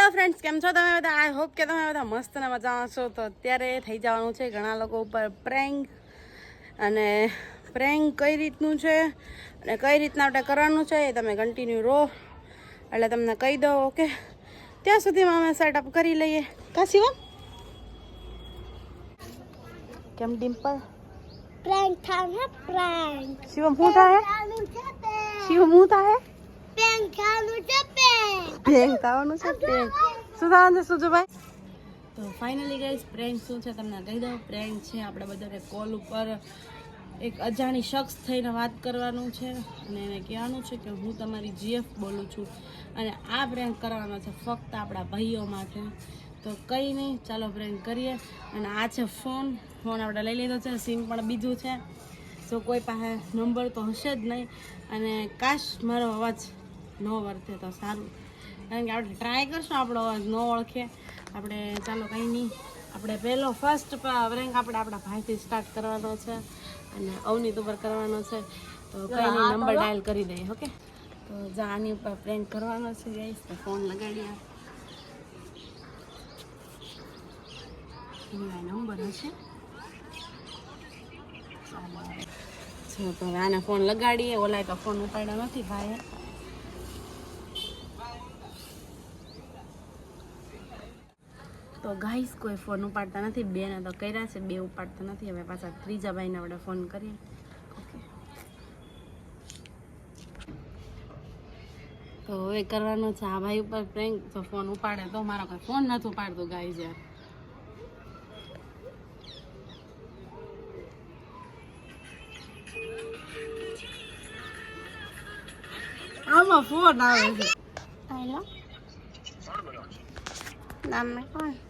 Hello friends કેમ છો તમે બધા? આઈ હોપ કે તમે બધા મસ્ત ને મજામાં છો. તો અત્યારે થઈ જવાનું છે ઘણા લોકો ઉપર પ્રેન્ક અને પ્રેન્ક કઈ રીતનું છે અને કઈ રીતના આપણે કરવાનું છે એ તમે કન્ટિન્યુ રહો. એટલે તમને કહી દો ઓકે ત્યાં સુધીમાં અમે સેટઅપ કરી લઈએ. કા શિવમ કેમ ડિમ્પલ પ્રેન્ક થાય પ્રેન્ક શિવમ હું થાય? શિવ શિવમ શું થાય? પ્રેન્ક ખાવાનું છે પ્રેન્ક પ્રેન્ક થવાનું છે પ્રેન્ક શું થવાનું છે સુજુભાઈ? તો ફાઇનલી ગાઈસ પ્રેન્ક શું છે તમને કહી દઉં? પ્રેન્ક છે આપણે બધાને કોલ ઉપર એક અજાણી શખ્સ થઈને વાત કરવાનું છે અને એને કહેવાનું છે કે હું તમારી જીએફ બોલું છું અને આ પ્રેન્ક કરવાનો છે ફક્ત આપણા ભાઈઓ માટે. તો કંઈ નહીં ચાલો પ્રેન્ક કરીએ. અને આ છે ફોન ફોન આપણે લઈ લીધો છે સિમ પણ બીજું છે. જો કોઈ પાસે નંબર તો હશે જ નહીં. અને કાશ મારો અવાજ ન વર્તે તો સારું. કારણ કે આપણે ટ્રાય કરશું આપણો અવાજ ન ઓળખે. આપણે ચાલો કંઈ નહીં. આપણે પહેલો ફર્સ્ટ રેન્ક આપણે આપણા ભાઈથી સ્ટાર્ટ કરવાનો છે અને અવનીત ઉપર કરવાનો છે. તો કંઈ નહીં નંબર ડાયલ કરી દઈએ ઓકે તો જા આની ઉપર પ્રેન્ક કરવાનો છે ગઈશ તો ફોન લગાડીએ. નંબર હશે. તો આને ફોન લગાડીએ. ઓલાય તો ફોન ઉપાડ્યો નથી ભાઈએ. તો ગાઈસ, કોઈ ફોન ઉપાડતા નથી. બેને તો કર્યા છે, બે ઉપાડતા નથી. હવે પાછા ત્રીજા ભાઈને આપણે ફોન કરીએ. તો હવે કરવાનો છે આ ભાઈ ઉપર પ્રેન્ક તો ફોન ઉપાડે તો મારો કોઈ ફોન નથી ઉપાડતો, ગાઈસ યાર. આમાં ફોન આવે છે. હેલો. નામે કોણ?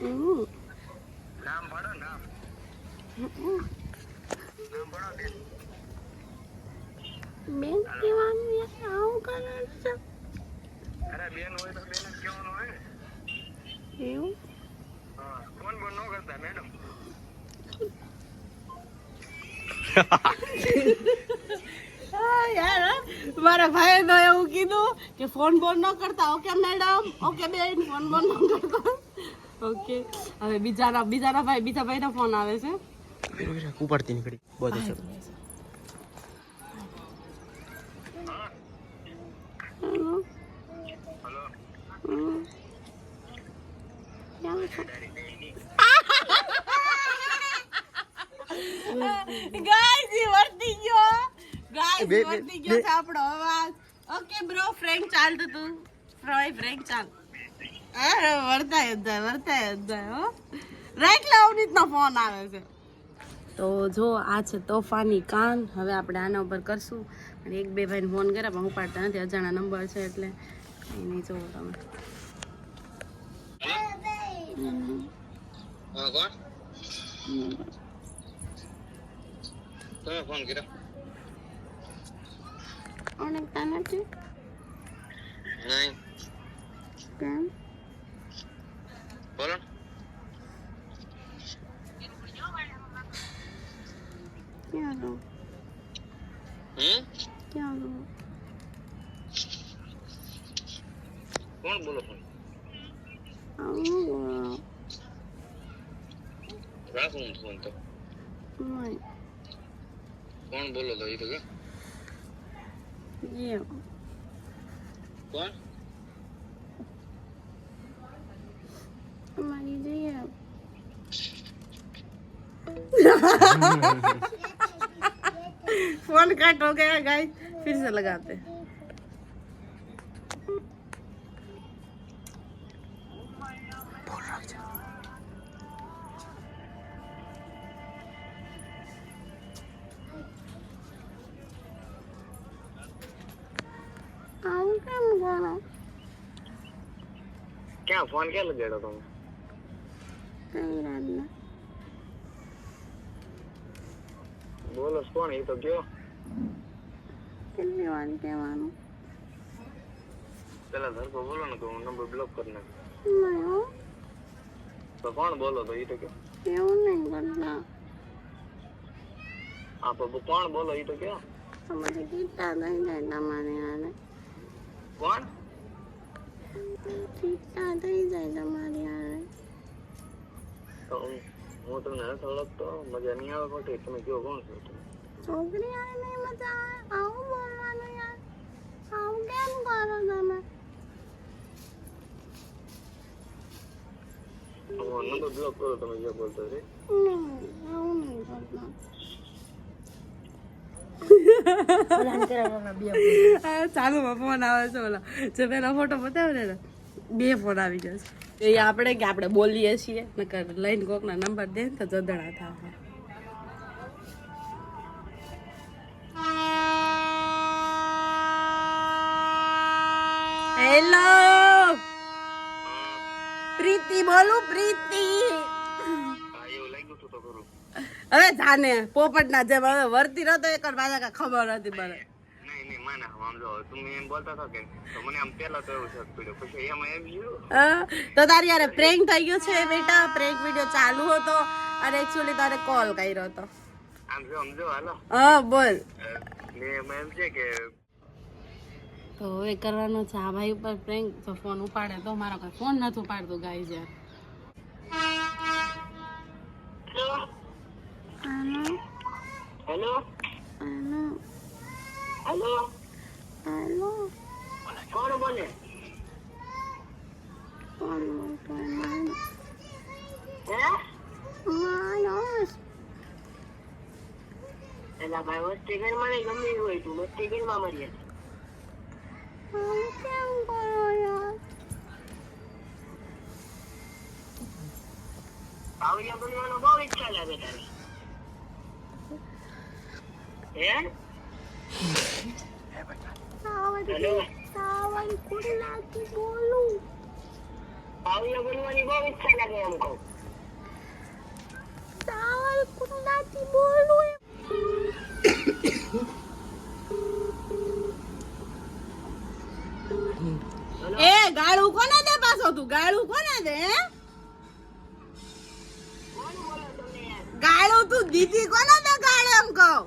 હમ. તમારી નામ. નામ હમ. બેન. કહેવાનું યાર આવું કરવાનું છે. એવું? હા યાર મેડમ મારા ભાઈએ તો એવું કીધું કે ફોન બોન ન કરતા. Okay madam? ઓકે બેન ફોન બોન ન કરતા. ઓકે. હવે બીજાના બીજાના ભાઈ બીજા ભાઈનો ફોન આવે છે. ઉપાડતી નીકળી. બધું છે. ઈ વર્તી ગયો. બે- વર્તી ગયો છે આપણો અવાજ. ઓકે બ્રો ફ્રેન્ક ચાલતું તું ફ્રોય ફ્રેન્ક ચાલ. અરે વર્તાય જ જાય વર્તાય જ જાય હો. રાઈટ લાવનીત ફોન આવે છે. તો જો આ છે તોફાની કાન. હવે આપણે આના ઉપર કરશું. અને એક બે ભાઈને ફોન કર્યા પણ ઉપાડતા નથી. અજાણા નંબર છે એટલે કંઈ નહીં જોવો તમે. હા ફોન કર્યો? ઓળખતા નથી. નહીં. કેમ? फ़ोन कट हो गया गाइस फिर से लगाते क्या? फ़ोन क्या लग गया तुम એ તો કયો વાર કહેવાનું પેલા ધરકો બોલો ને કે હું નંબર બ્લોક કરી નાખ તો કોણ બોલો તો એ તો કે એવું નહીં કરતા આપ કોણ બોલો એ તો કયો તમારે કીટા થઈ જાય તમારે આને કોણ જાય તમારી હારે તો હું તમને નથી ઓળખતો મજા નહીં આવે ખોટી તમે કયો કોણ છો? છોકરી હારે નહીં મજા આવે? આવું બોલવાનું યાર. આવું કેમ કરો તમે? હું નંબર બ્લોક કરો તમે જે બોલતો છે નહીં આવું નહીં કરતા. ચાલુ ફોન આવે છે ઓલા. જે પેલા ફોટો બતાવ્યો ને બે ફોન આવી જશે એ આપણે કે આપણે બોલીએ છીએ? નકર લઈને કોકના નંબર દે ને તો જદડા થાય હેલો. પ્રીતિ બોલું પ્રીતિ. હવે જાને પોપટના જેમ હવે વર્તી રહ્યો તો એક વાર ખબર હતી મને તો મને આમ પેલા તો એવું પછી એમાં એમ ગયું હા, તારી યારે પ્રેન્ક થઈ ગયો છે બેટા. પ્રેન્ક વીડિયો ચાલુ હતો અને એકચ્યુઅલી તારે કોલ કર્યો હતો. આમ જો સમજો હાલો. હા બોલ. ને એમાં એમ છે કે તો હવે કરવાનો છે આ ભાઈ ઉપર પ્રેન્ક તો ફોન ઉપાડે તો મારો કોઈ ફોન નથી ઉપાડતો ગાય યાર. હેલો હેલો હેલો હેલો કોણ બોલે? કોણ બોલતો એલા ભાઈ વસ્તી ઘરમાં નહીં ગમે એવું હોય તું વસ્તી ઘરમાં મળીએ. આવું પાવડિયા બનવાનો બહુ લાગે તારી હે બોલું પાવડિયા બનવાની બહુ ઈચ્છા લાગે એમ કહું સાવન કુંડલાથી બોલું એ ગાળું કોને દે પાછો તું ગાળું કોને દે ગાળું તું દીદી કોને દે ગાળ એમ કહું?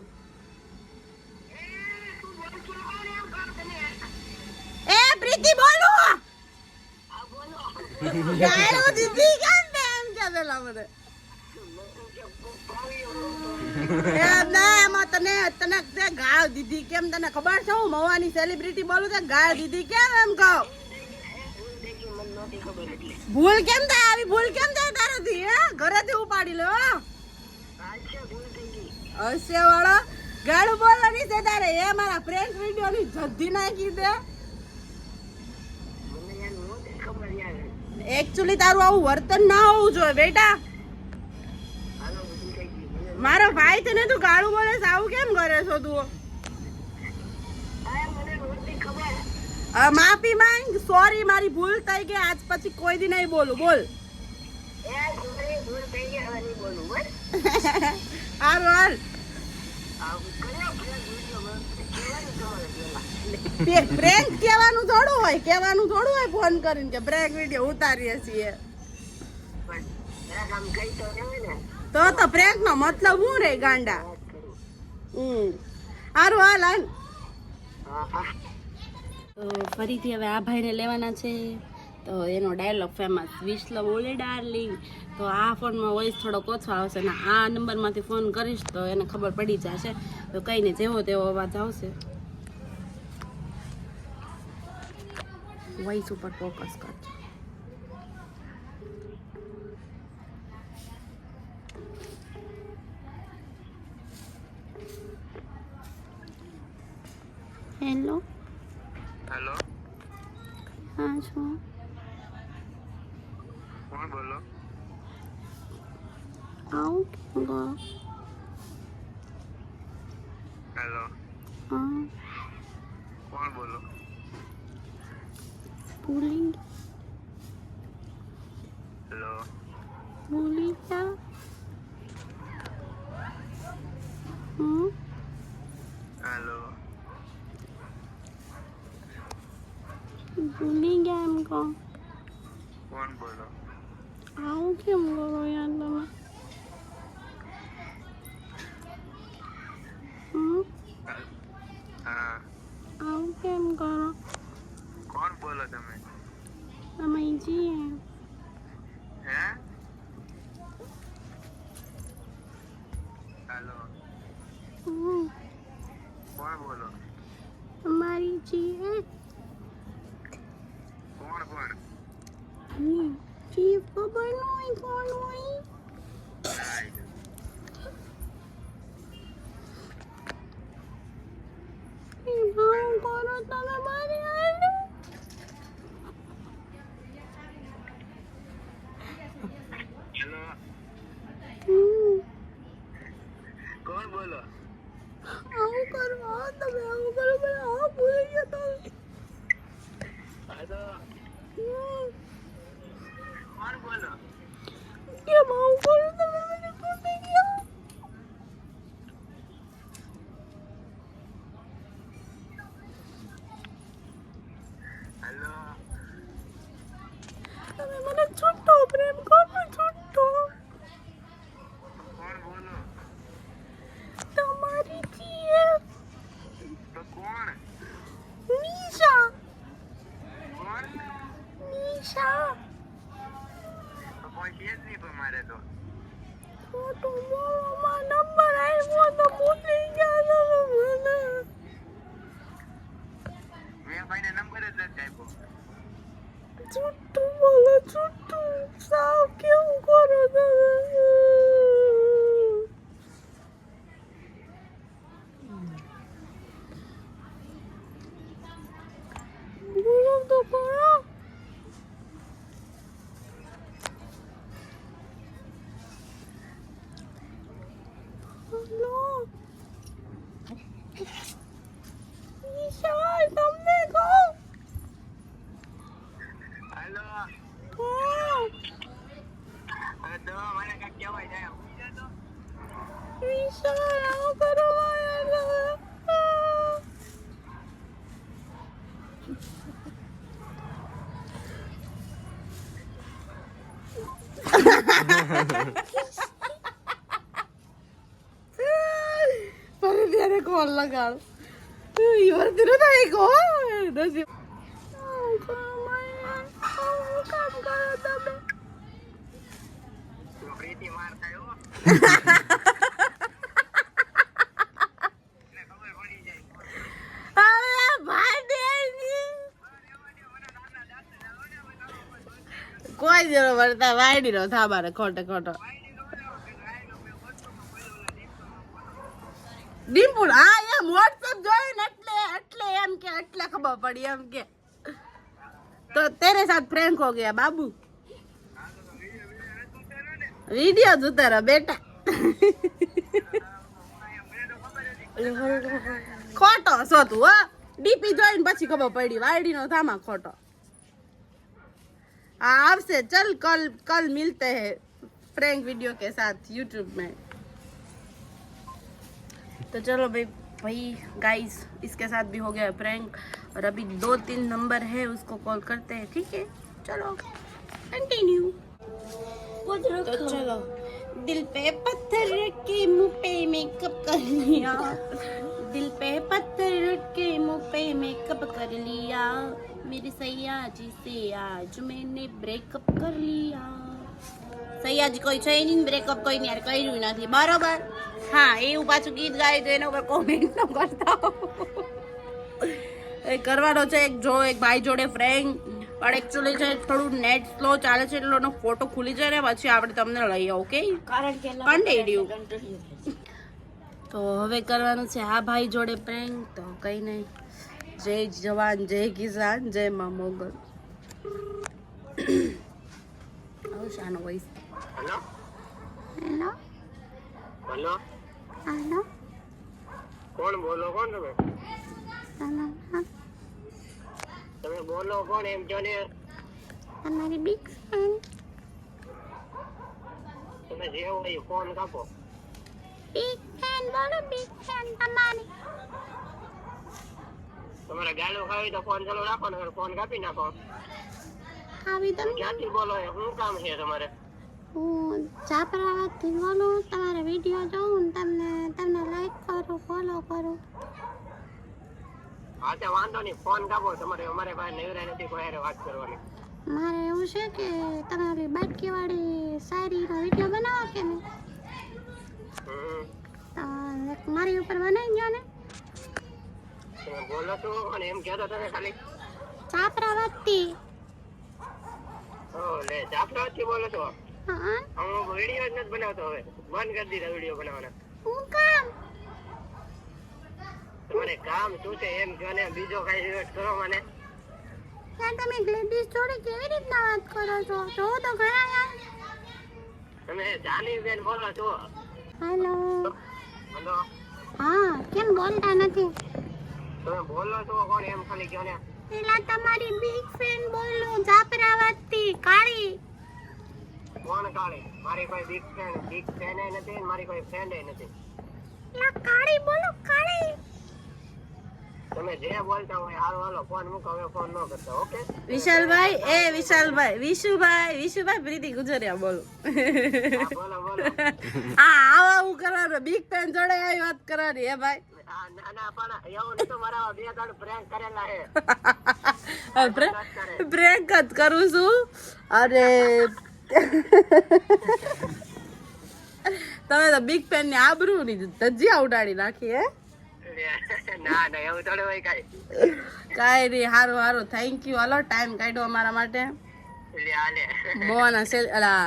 એ પ્રીતિ, બોલું. ગાળું દીદી કેમ દે એમ કે પેલા તને તને ગાળ દીધી કેમ? તને ખબર છે હું મવાની સેલિબ્રિટી બોલું છે? ગાળ દીધી કેમ એમ કહું? ભૂલ કેમ થાય? આવી ભૂલ કેમ થાય તારાથી હે? ઘરેથી ઉપાડી લો હશે વાળો. ગાળું બોલવાની છે તારે એ મારા ફ્રેન્ડ વીડિયો ની જદ્દી નાખી દે એકચ્યુઅલી તારું આવું વર્તન ના હોવું જોઈએ બેટા. મારો ભાઈ તને તું ગાળું બોલે આવું કેમ કરે છો તું? માફી માંગ. સોરી મારી ભૂલ થઈ ગઈ. આજ પછી કોઈ દી નહીં બોલું. બોલ. હારું, હાલ. પ્રેન્ક કહેવાનું થોડું હોય. કહેવાનું થોડું હોય ફોન કરીને કે બ્રેક વીડિયો ઉતારીએ છીએ. તો તો પ્રેન્ક નો મતલબ હું રે ગાંડા? હમ. હારું, હાલ હાલ. ફરીથી હવે આ ભાઈને લેવાના છે. તો એનો ડાયલોગ ફેમસ વિશ લવ ઓલે ડાર્લિંગ તો આ ફોનમાં વોઇસ થોડોક ઓછો આવશે ને આ નંબરમાંથી ફોન કરીશ તો એને ખબર પડી જશે. તો કંઈ નહીં જેવો તેવો અવાજ આવશે. વોઇસ ઉપર ફોકસ કરજો. હેલો હેલો હા છું કોણ બોલો આવું બોલો હેલો હા કોણ બોલો પુલિંગ હેલો પુલિંગ कौन बोलो तुम्हें અમે ખોટું હલો કોઈ જરો વર્તા વાયડી નો થા મારે ખોટે ખોટો. ડિમ્પુલ હા એમ વોટ્સઅપ જોયું એટલે એટલે એમ કે, એટલે ખબર પડી એમ કે. તો તેરે સાથ ફ્રેન્ક હો ગયા, બાબુ. વિડિયો જોતા રહો બેટા ખોટો છો તું હો ડીપી જોઈને પછી ખબર પડી વાયડી નો થામા ખોટો हाँ आपसे चल कल कल मिलते हैं प्रैंक वीडियो के साथ यूट्यूब में तो चलो भाई भाई गाइस इसके साथ भी हो गया प्रैंक और अभी दो तीन नंबर है उसको कॉल करते हैं ठीक है चलो कंटिन्यू तो चलो दिल पे पत्थर रख के मुंह पे मेकअप कर लिया दिल पे पत्थर रख के मुंह पे मेकअप कर लिया मेरी सैया जी से आज मैंने ब्रेकअप कर लिया સૈયાજી કોઈ છે નહીં બ્રેકઅપ કોઈ યાર કર્યું નથી બરોબર હા એવું પાછું ગીત ગાય તો એના ઉપર કોમેન્ટ ન કરતા એ કરવાનો છે એક જો એક ભાઈ જોડે ફ્રેન્ડ પણ એકચ્યુઅલી છે થોડું નેટ સ્લો ચાલે છે એટલે એનો ફોટો ખુલી જાય ને પછી આપણે તમને લઈ આવું ઓકે કારણ કે તો હવે કરવાનું છે આ ભાઈ જોડે પ્રેન્ક તો કંઈ નહીં. જય જવાન જય કિસાન જય મા મોગલ. આવું શાનો voice hello hello hello hello કોણ બોલો કોણ તમે? તમે બોલો કોણ એમ જો ને? તમારી બિગ ફેન તમે જે હોય ફોન કાપો. બિગ ફેન બોલો બિગ ફેન તમારી. તમારે ગાળો ખાવી તો ફોન ચાલુ રાખો ને ફોન કાપી નાખો. આવી તમે ક્યાંથી બોલો એ? શું કામ છે તમારે? હું જાફરાબાદથી બોલું તમારા વીડિયો જોઉં તમને તમને લાઈક કરું ફોલો કરું. હા તે વાંધો નહીં. ફોન કાપો. તમારે અમારે પાસે નવરા નથી કોઈ હારે વાત કરવાની. મારે એવું છે કે તમે ઓલી બાટકીવાળી શાયરીનો વીડિયો બનાવો કે નહીં? મારી ઉપર બનાવી ગયો ને. બોલો છો અને એમ કહેતો તમે ખાલી. ચાપરાવતી. ઓ લે જાફરાબાદથી બોલો છો હા. હું વીડિયો જ નથી બનાવતો હવે. બંધ કરી દીધા વીડિયો બનાવવાના. હું કામ? તમારે કામ શું છે એમ કહો ને બીજો કઈ રિવર્ટ કરો મને. યાર તમે લેડીઝ જોડે કેવી રીતના વાત કરો છો? જો તો ઘણા યાર. તમે જાની બેન બોલો છો. Hello hello. હા કેમ બોલતા નથી? તમે બોલો છો કોણ એમ ખાલી કહો ને. પેલા તમારી બિગ ફેન બોલું જાફરાબાદથી કાળી. કોણ કાઢે મારી કોઈ બિગ ફેન બિગ ફેન નથી મારી કોઈ ફ્રેન્ડ નથી. કાળી બોલો કાળી. વિશાલભાઈ એ વિશાલભાઈ વિશુભાઈ વિશુભાઈ પ્રીતિ ગુજરિયા બોલો. હા આવા હું કરવાનું બિગ પેન જોડે આવી વાત કરવાની હે ભાઈ? જ કરું છું. અરે તમે તો બિગ પેનની આબરૂ ની ધજિયા ઉડાડી નાખી હે? કઈ. રે સારું હારું હારું. થેન્ક યુ હલો ટાઈમ કાઢ્યો અમારા માટે. બોના સેલ અલા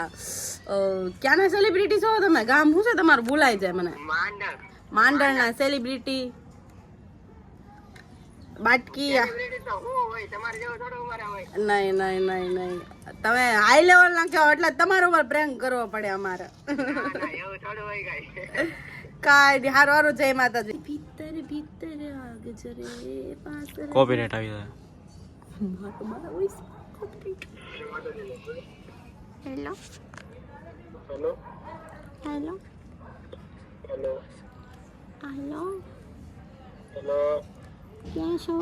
ક્યાંના સેલિબ્રિટી છો તમે? ગામ શું છે તમારું? ભૂલાઈ જાય મને. માંડણના સેલિબ્રિટી બાટકી નહીં નહીં નહીં નહીં. તમે હાઈ લેવલ ના કહો એટલે તમારા ઉપર પ્રેન્ક કરવો પડે અમારે. ના ના હારો કઈ કાંઈ હારું જય માતાજી. ભીતર ભીતર આગ જરે પાસ કોપીરાઇટ આવી જાય. Hello hello hello hello hello hello ક્યાં છો?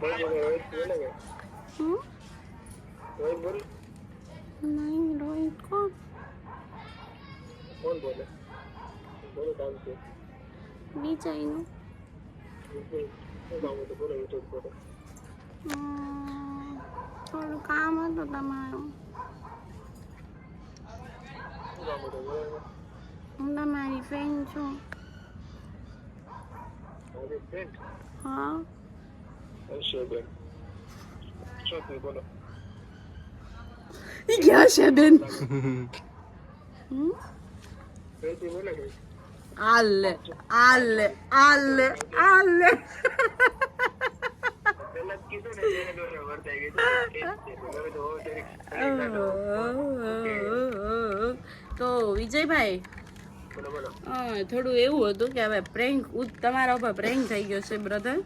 બોલ બોલ રોહિત હું? નહીં રોહિત કોણ? કોણ બોલે? અમ, થોડું કામ હતું તમારું. હું તમારી ફ્રેન્ડ છું. હા. ક્યાં છે બેન. હમ? વર્તાઈ ગઈ છે. હવે તો વિજયભાઈ થોડું એવું હતું કે હવે પ્રેન્ક તમારા ઉપર પ્રેન્ક થઈ ગયો છે બ્રધર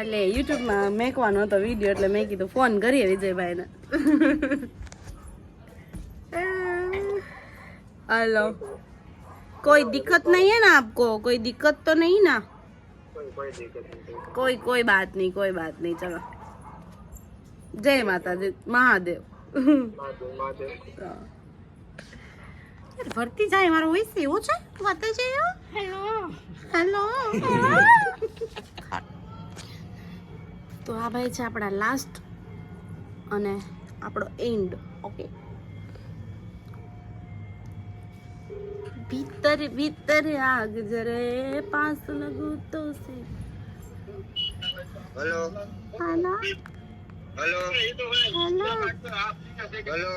એટલે યુટ્યુબમાં મેકવાનો હતો વીડિયો એટલે મેં કીધું ફોન કરીએ વિજયભાઈને. हेलो कोई दिक्कत नहीं है ना आपको कोई दिक्कत तो नहीं ना કોઈ કોઈ દિક્કત નથી कोई कोई बात नहीं कोई बात नहीं चलो जय माता दी महादेव મહાદેવ મહાદેવ ભરતી જાય મારો વોઇસ એવો છે વાત છે હેલો હેલો તો આ ભાઈ છે આપણા લાસ્ટ અને આપણો એન્ડ ઓકે ભીતર ભીતર આગ જરે પાસ લગુ તો સે hello hello hello hello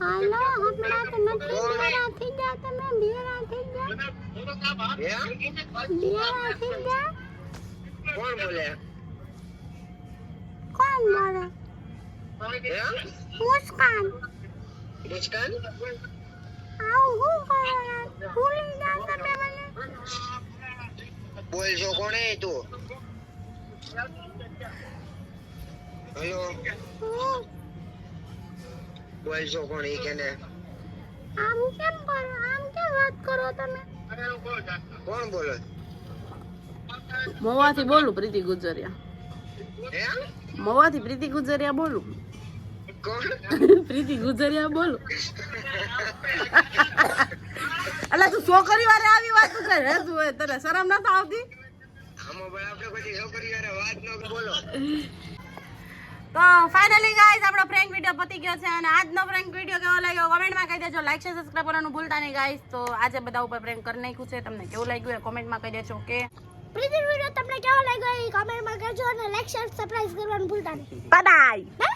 hello હમણાં તો નથી બિયારા થઈ જા તમે બિયારા થઈ જા બિયારા થઈ જા કોણ બોલે કોણ બોલે મુસ્કાન મુસ્કાન બોલ છો કોણ તું? હેલો? હું બોલશો કોણ એ કેને? આમ કેમ બોલો આમ કેમ વાત કરો તમે કોણ બોલો? મોવાથી બોલું પ્રીતિ ગુજરિયા. મોવાથી પ્રીતિ ગુજરિયા બોલું. કોણ? પ્રીતિ ગુજરિયા બોલું. એટલે તું છોકરી વારે આવી વાત કરે હે તું તને શરમ નથી આવતી? આમાં ભાઈ આપણે બધી છોકરી હારે વાત ન બોલો. તો ફાઇનલી ગાઈઝ આપણો પ્રેન્ક વીડિયો પતી ગયો છે અને આજનો પ્રેન્ક વિડિયો કેવો લાગ્યો કોમેન્ટમાં કહી દેજો. લાઈક છે સબસ્ક્રાઈબ કરવાનું ભૂલતા નહીં ગાઈઝ તો આજે બધા ઉપર પ્રેન્ક કરી નાખ્યું છે. તમને કેવું લાગ્યું એ કોમેન્ટમાં કહી દેજો કે પ્રીતિ વીડિયો તમને કેવો લાગ્યો એ કમેન્ટમાં કહેજો અને લાઈક શેર સબસ્ક્રાઇબ કરવાનું ભૂલતા નહીં. Bye bye